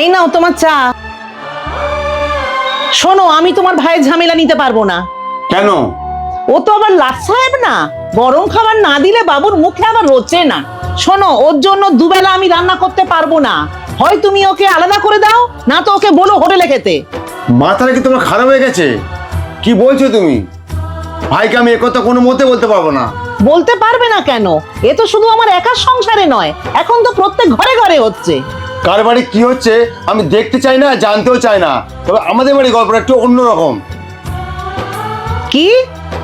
এই নাও তোমার চা। শোনো আমি তোমার ভাইয়ের ঝামেলা নিতে পারব না। কেন? ও তো আবার লাট সাহেব না। গরম খাবার না দিলে বাবুর মুখে আবার রোচে না। শোনো ওর জন্য দুবেলা আমি রান্না করতে পারব না। হয় তুমি ওকে আলাদা করে দাও না তো ওকে বলো হোটেলে খেতে। মাথাটা কি তোমার খারাপ হয়ে গেছে? কি বলছো তুমি? ভাইকে আমি একথা কোনো মতে বলতে পারব না। বলতে পারবে না কেন? এ তো শুধু আমার একার সংসারে নয় এখন তো প্রত্যেক ঘরে ঘরে হচ্ছে। কার বাড়ি কি হচ্ছে আমি দেখতে চাই না জানতেও চাই না। তবে আমাদের বাড়ি গল্পটা একটু অন্যরকম। কি?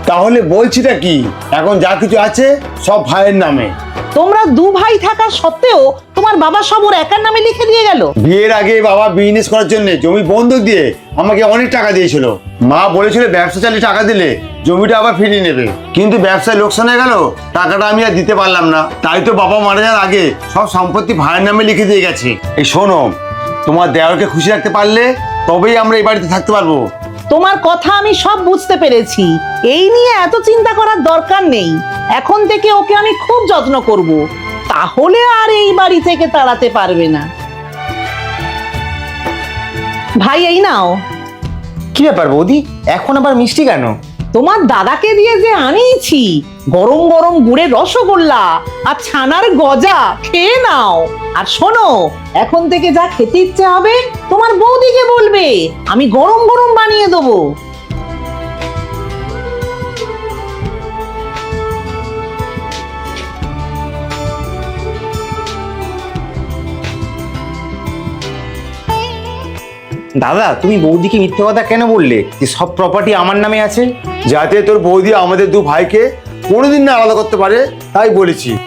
তাহলে বলছিটা কি? এখন যা কিছু আছে সব ভাইয়ের নামে। তোমরা দু ভাই থাকা সত্ত্বেও তোমার বাবা সব ওর একার নামে লিখে দিয়ে গেল। বিয়ের আগে বাবা বিজনেস করার জন্য জমি বন্ধক দিয়ে আমাকে অনেক টাকা দিয়েছিল। মা বলেছিল ব্যবসা চালিয়ে টাকা দিলে জমিটা আবার ফিরিয়ে নেবে। কিন্তু ব্যবসায় লোকসান হয়ে গেল টাকাটা আমি আর দিতে পারলাম না। তাই তো বাবা মারা যাওয়ার আগে সব সম্পত্তি ভাইয়ের নামে লিখে দিয়ে গেছে। এই শোনো তোমার দেওয়ারকে খুশি রাখতে পারলে তবেই আমরা এই বাড়িতে থাকতে পারব। তোমার কথা আমি সব বুঝতে পেরেছি। এই নিয়ে এত চিন্তা করার দরকার নেই। এখন থেকে ওকে আমি খুব যত্ন করব। তাহলে আর এই বাড়ি থেকে তাড়াতে পারবে না। ভাই এই নাও। কি ব্যাপার বৌদি? এখন আবার মিষ্টি কেন? তোমার দাদাকে দিয়ে যে আনিয়েছি। গরম গরম গুড়ে রসগোল্লা আর ছানার গজা, খেয়ে নাও। আর শোনো, এখন থেকে যা খেতে ইচ্ছে হবে, তোমার বৌদিকে বলবে, আমি গরম গরম বানিয়ে দেবো। দাদা, তুমি বৌদিকে মিথ্যে কথা কেন বললে? যে সব প্রপার্টি আমার নামে আছে? যাতে তোর বৌদি আমাদের দু ভাইকে কোনোদিন না আলাদা করতে পারে, তাই বলেছি।